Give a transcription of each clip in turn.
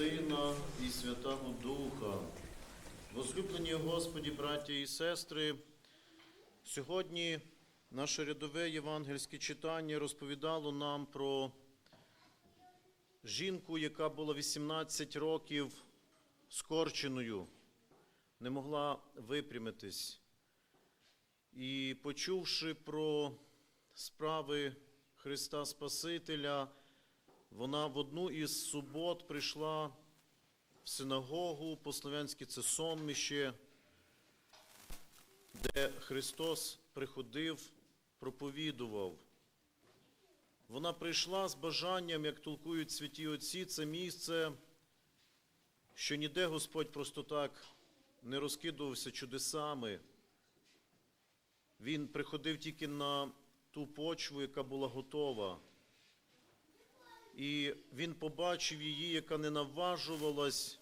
Сина і Святого Духа. Возлюблені Господі, браття і сестри, сьогодні наше рядове євангельське читання розповідало нам про жінку, яка була 18 років скорченою, не могла випрямитись. І почувши про справи Христа Спасителя, вона в одну із субот прийшла в синагогу, по-слов'янськи це сонмище, де Христос приходив, проповідував. Вона прийшла з бажанням, як толкують святі Отці, це місце, що ніде Господь просто так не розкидувався чудесами. Він приходив тільки на ту почву, яка була готова. І він побачив її, яка не наважувалась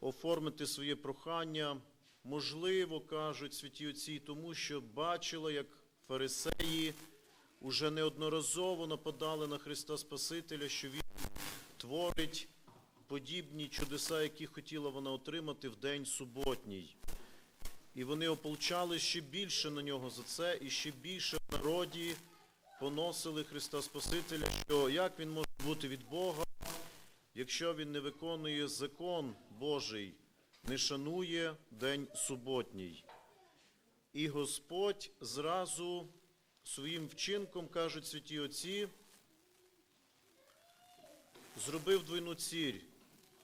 оформити своє прохання. Можливо, кажуть святі отці, тому що бачила, як фарисеї уже неодноразово нападали на Христа Спасителя, що Він творить подібні чудеса, які хотіла вона отримати в день суботній. І вони ополчали ще більше на нього за це, і ще більше в народі поносили Христа Спасителя, що як він може бути від Бога, якщо він не виконує закон Божий, не шанує день суботній. І Господь зразу своїм вчинком, кажуть святі Отці, зробив двойну ціль.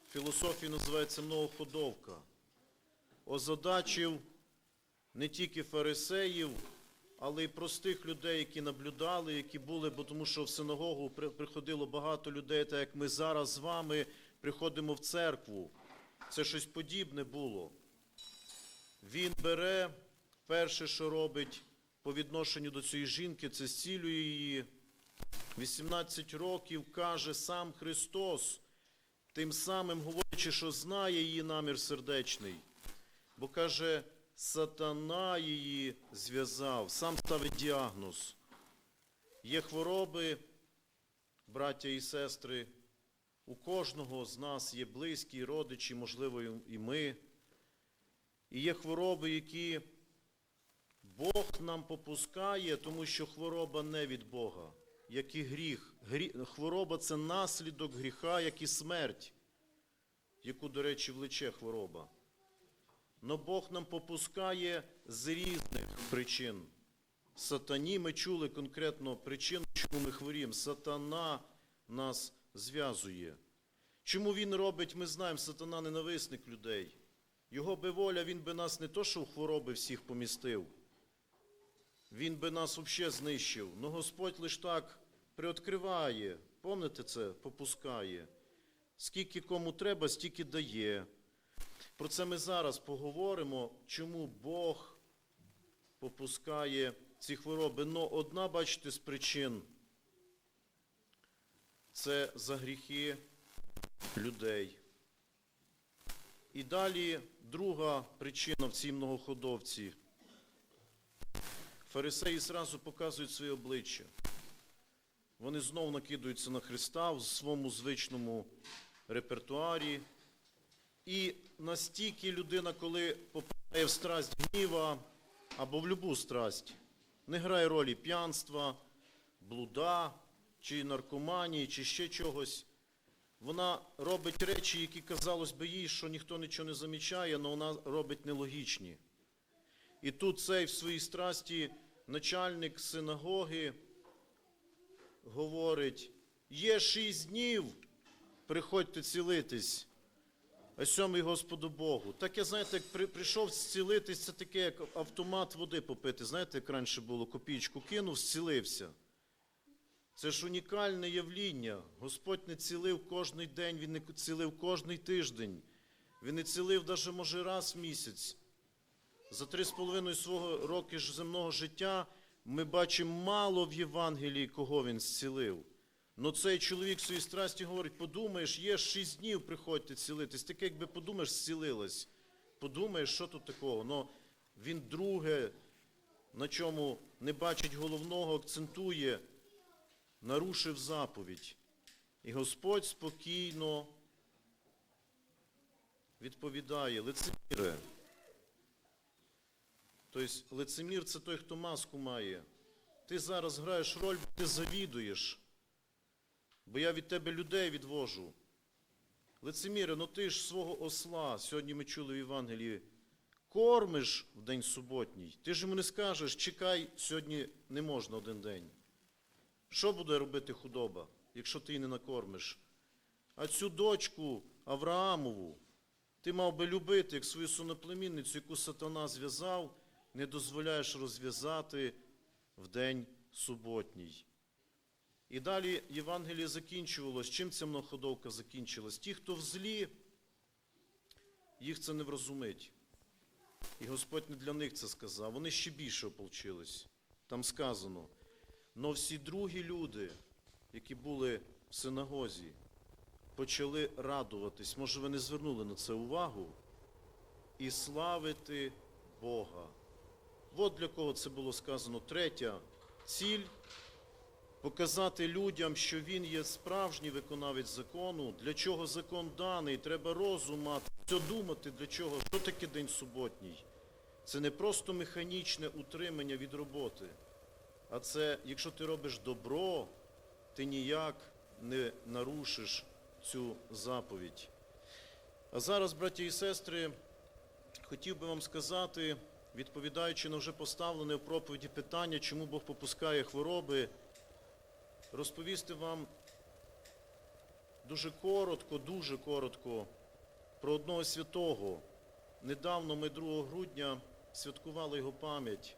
В філософії називається многоходовка. Озадачив не тільки фарисеїв, але й простих людей, які наблюдали, які були, бо тому що в синагогу приходило багато людей, так як ми зараз з вами приходимо в церкву. Це щось подібне було. Він бере перше, що робить по відношенню до цієї жінки, це зцілює її. 18 років каже сам Христос, тим самим говорячи, що знає її намір сердечний. Бо каже, сатана її зв'язав, сам ставить діагноз. Є хвороби, браття і сестри, у кожного з нас є близькі родичі, можливо, і ми. І є хвороби, які Бог нам попускає, тому що хвороба не від Бога, як і гріх. Грі... Хвороба це наслідок гріха, як і смерть, яку, до речі, влече хвороба. Но Бог нам попускає з різних причин. Сатані ми чули конкретно причину, чому ми хворіємо. Сатана нас зв'язує. Чому він робить, ми знаємо, сатана ненависник людей. Його би воля, він би нас не то, що в хвороби всіх помістив, він би нас взагалі знищив. Но Господь лише так приоткриває, помните це, попускає. Скільки кому треба, стільки дає. Про це ми зараз поговоримо, чому Бог попускає ці хвороби. Но одна, бачите, з причин це за гріхи людей. І далі друга причина в цій многоходовці. Фарисеї зразу показують своє обличчя. Вони знов накидаються на Христа в своєму звичному репертуарі. І настільки людина, коли попадає в страсть гніва або в любу страсть, не грає ролі п'янства, блуда, чи наркоманії, чи ще чогось, вона робить речі, які казалось би їй, що ніхто нічого не замічає, але вона робить нелогічні. І тут цей в своїй страсті начальник синагоги говорить: є шість днів, приходьте цілитись сьомий Господу Богу. Так я, знаєте, як при, прийшов зцілитись, це таке, як автомат води попити. Знаєте, як раніше було, копійку кинув, зцілився. Це ж унікальне явління. Господь не цілив кожний день, Він не цілив кожний тиждень. Він не цілив навіть, може, раз в місяць. За три з половиною свого роки земного життя ми бачимо мало в Євангелії, кого він зцілив. Ну цей чоловік своїй страсті говорить, подумаєш, є шість днів, приходьте цілитись. Таке, якби подумаєш, зцілилась. Подумаєш, що тут такого. Ну, він друге, на чому не бачить головного, акцентує, нарушив заповідь. І Господь спокійно відповідає, лицеміре. Тобто лицемір це той, хто маску має. Ти зараз граєш роль, бо ти завідуєш. Бо я від тебе людей відвожу. Лицеміре, ну ти ж свого осла, сьогодні ми чули в Євангелії, кормиш в день суботній. Ти ж йому не скажеш, чекай, сьогодні не можна один день. Що буде робити худоба, якщо ти її не накормиш? А цю дочку Авраамову ти мав би любити, як свою соноплемінницю, яку сатана зв'язав, не дозволяєш розв'язати в день суботній. І далі Євангеліє закінчувалось. Чим ця многоходовка закінчилась? Ті, хто в злі, їх це не врозумить. І Господь не для них це сказав. Вони ще більше ополчились. Там сказано. Но всі другі люди, які були в синагозі, почали радуватись. Може, ви не звернули на це увагу? І славити Бога. От для кого це було сказано. Третя ціль показати людям, що він є справжній виконавець закону, для чого закон даний, треба розум мати, все думати, для чого, що таке день суботній. Це не просто механічне утримання від роботи, а це, якщо ти робиш добро, ти ніяк не нарушиш цю заповідь. А зараз, браті і сестри, хотів би вам сказати, відповідаючи на вже поставлене в проповіді питання, чому Бог попускає хвороби, розповісти вам дуже коротко, дуже коротко про одного святого. Недавно ми 2 грудня святкували його пам'ять.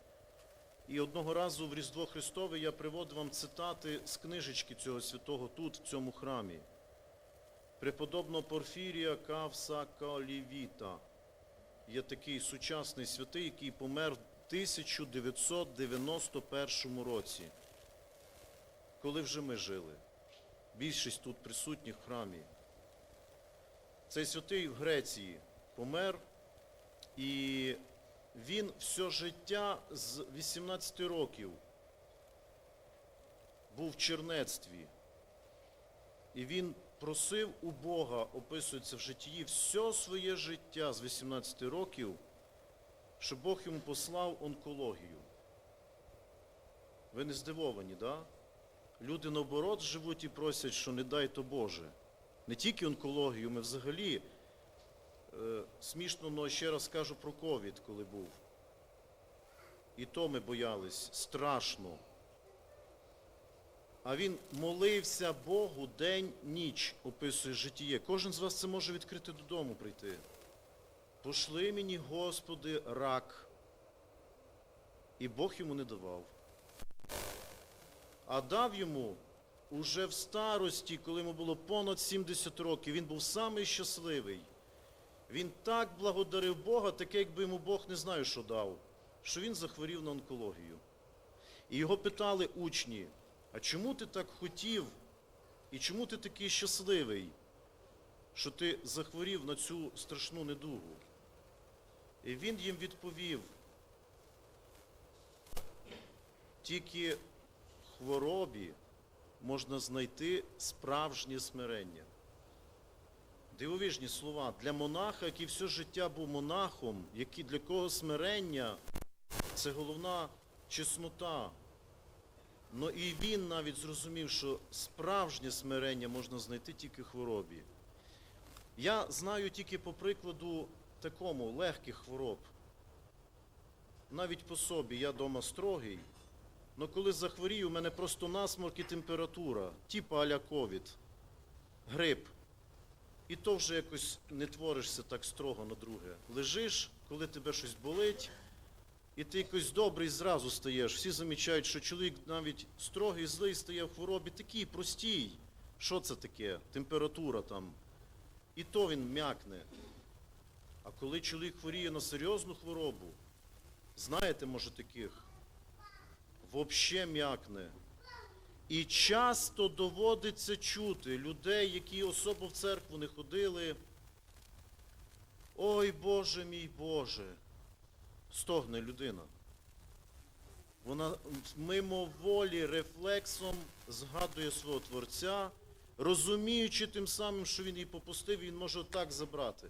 І одного разу в Різдво Христове я приводив вам цитати з книжечки цього святого тут, в цьому храмі. Преподобного Порфірія Кавсакалівіта. Є такий сучасний святий, який помер в 1991 році, коли вже ми жили. Більшість тут присутніх в храмі. Цей святий в Греції помер, і він все життя з 18 років був в чернецтві. І він просив у Бога, описується в житті, все своє життя з 18 років, щоб Бог йому послав онкологію. Ви не здивовані, да? Люди наоборот живуть і просять, що не дай то Боже. Не тільки онкологію, ми взагалі е, смішно, але ще раз кажу про ковід, коли був. І то ми боялись страшно. А він молився Богу день, ніч, описує житіє. Кожен з вас це може відкрити додому прийти. Пошли мені, Господи, рак. І Бог йому не давав. А дав йому уже в старості, коли йому було понад 70 років, він був самий щасливий. Він так благодарив Бога, таке, якби йому Бог не знаю, що дав, що він захворів на онкологію. І його питали учні, а чому ти так хотів і чому ти такий щасливий, що ти захворів на цю страшну недугу? І він їм відповів, тільки хворобі можна знайти справжнє смирення. Дивовижні слова. Для монаха, який все життя був монахом, який для кого смирення це головна чеснота. Ну і він навіть зрозумів, що справжнє смирення можна знайти тільки в хворобі. Я знаю тільки по прикладу такому легких хвороб. Навіть по собі я дома строгий, але коли захворію, у мене просто насморк і температура, типа аля ковід, грип. І то вже якось не творишся так строго на друге. Лежиш, коли тебе щось болить, і ти якось добрий зразу стаєш. Всі замічають, що чоловік навіть строгий, злий стає в хворобі, такий простій. Що це таке? Температура там. І то він м'якне. А коли чоловік хворіє на серйозну хворобу, знаєте, може таких, взагалі м'якне. І часто доводиться чути людей, які особо в церкву не ходили. Ой Боже мій Боже, стогне людина. Вона мимоволі, рефлексом згадує свого Творця, розуміючи тим самим, що він її попустив, він може так забрати.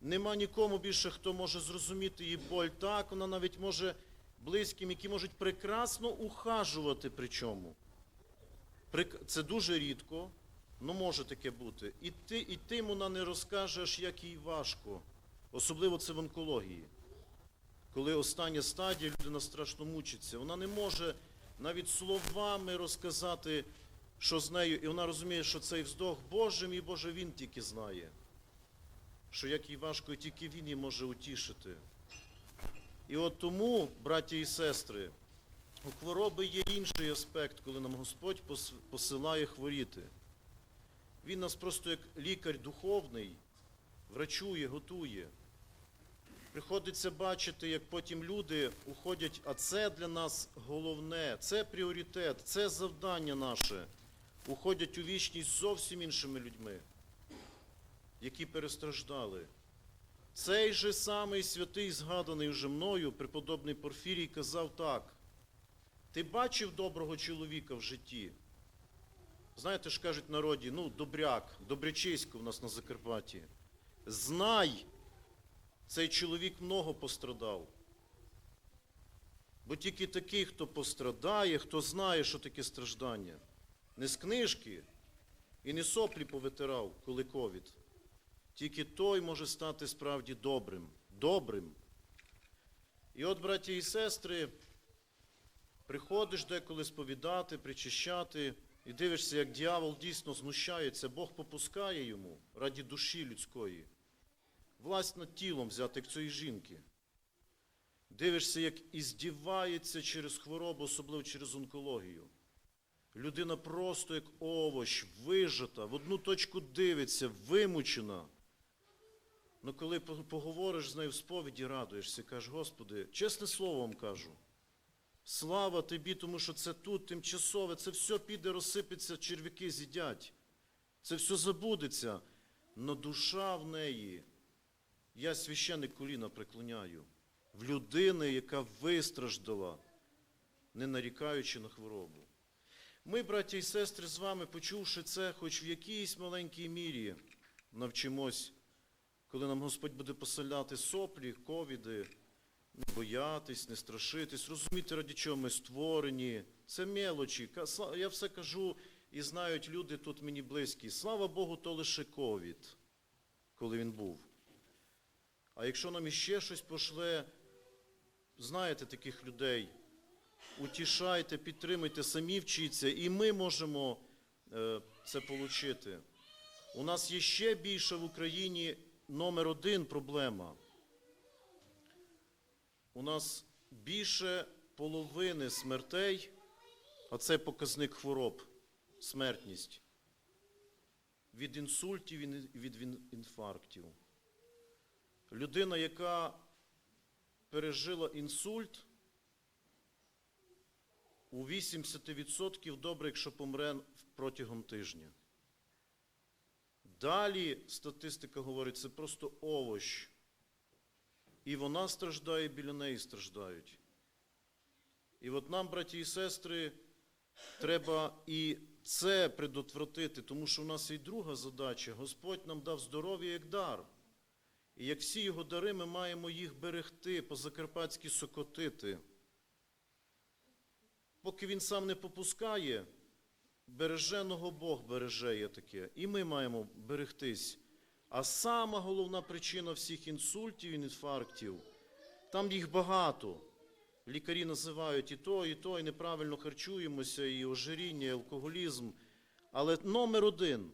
Нема нікому більше, хто може зрозуміти її боль так, вона навіть може близьким, які можуть прекрасно ухажувати причому. Прик- Це дуже рідко, але може таке бути. І, ти, і тим вона не розкажеш, як їй важко. Особливо це в онкології. Коли остання стадія, людина страшно мучиться. Вона не може навіть словами розказати, що з нею, і вона розуміє, що цей вздох Боже мій Боже, він тільки знає. Що як їй важко, і тільки він її може утішити. І от тому, браті і сестри, у хвороби є інший аспект, коли нам Господь посилає хворіти. Він нас просто як лікар духовний врачує, готує. Приходиться бачити, як потім люди уходять, а це для нас головне, це пріоритет, це завдання наше. Уходять у вічність зовсім іншими людьми, які перестраждали. Цей же самий святий, згаданий вже мною, преподобний Порфірій, казав так. Ти бачив доброго чоловіка в житті? Знаєте ж кажуть народі, ну, добряк, добрячисько в нас на Закарпатті. Знай, цей чоловік много пострадав. Бо тільки такий, хто пострадає, хто знає, що таке страждання. Не з книжки і не соплі повитирав, коли ковід. Тільки той може стати справді добрим. Добрим. І от, браті і сестри, приходиш деколи сповідати, причищати, і дивишся, як дьявол дійсно знущається, Бог попускає йому раді душі людської. Власть над тілом взяти цієї жінки. Дивишся, як іздівається через хворобу, особливо через онкологію. Людина просто як овощ, вижата, в одну точку дивиться, вимучена. Ну коли поговориш з нею в сповіді, радуєшся, кажеш, Господи, чесне слово вам кажу. Слава тобі, тому що це тут тимчасове, це все піде, розсипеться, черв'яки з'їдять. Це все забудеться. Но душа в неї, я священник коліна преклоняю, в людини, яка вистраждала, не нарікаючи на хворобу. Ми, браті і сестри, з вами, почувши це, хоч в якійсь маленькій мірі, навчимось, коли нам Господь буде поселяти соплі, ковіди, не боятись, не страшитись, розуміти, раді чого ми створені. Це мелочі. Я все кажу і знають люди тут мені близькі. Слава Богу, то лише ковід, коли він був. А якщо нам іще щось пошле, знаєте таких людей, утішайте, підтримуйте, самі вчіться, і ми можемо е, це отримати. У нас є ще більше в Україні номер один проблема. У нас більше половини смертей, а це показник хвороб, смертність. Від інсультів і від інфарктів. Людина, яка пережила інсульт, у 80% добре, якщо помре протягом тижня. Далі статистика говорить, це просто овощ. І вона страждає, і біля неї страждають. І от нам, браті і сестри, треба і це предотвратити, тому що в нас й друга задача. Господь нам дав здоров'я як дар. І як всі його дари, ми маємо їх берегти, по-закарпатськи сокотити. Поки він сам не попускає, береженого Бог береже є таке. І ми маємо берегтись. А сама головна причина всіх інсультів і інфарктів, там їх багато. Лікарі називають і то, і то, і неправильно харчуємося, і ожиріння, і алкоголізм. Але номер один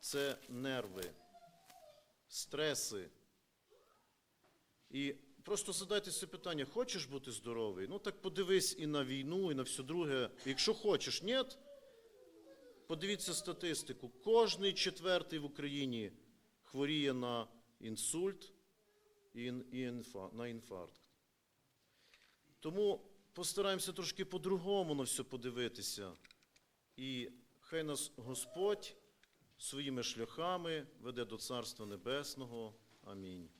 це нерви, стреси. І просто задайте собі питання, хочеш бути здоровий? Ну так подивись і на війну, і на все друге. Якщо хочеш, ні, подивіться статистику. Кожний четвертий в Україні хворіє на інсульт і на інфаркт. Тому постараємося трошки по-другому на все подивитися. І хай нас Господь своїми шляхами веде до Царства Небесного. Амінь.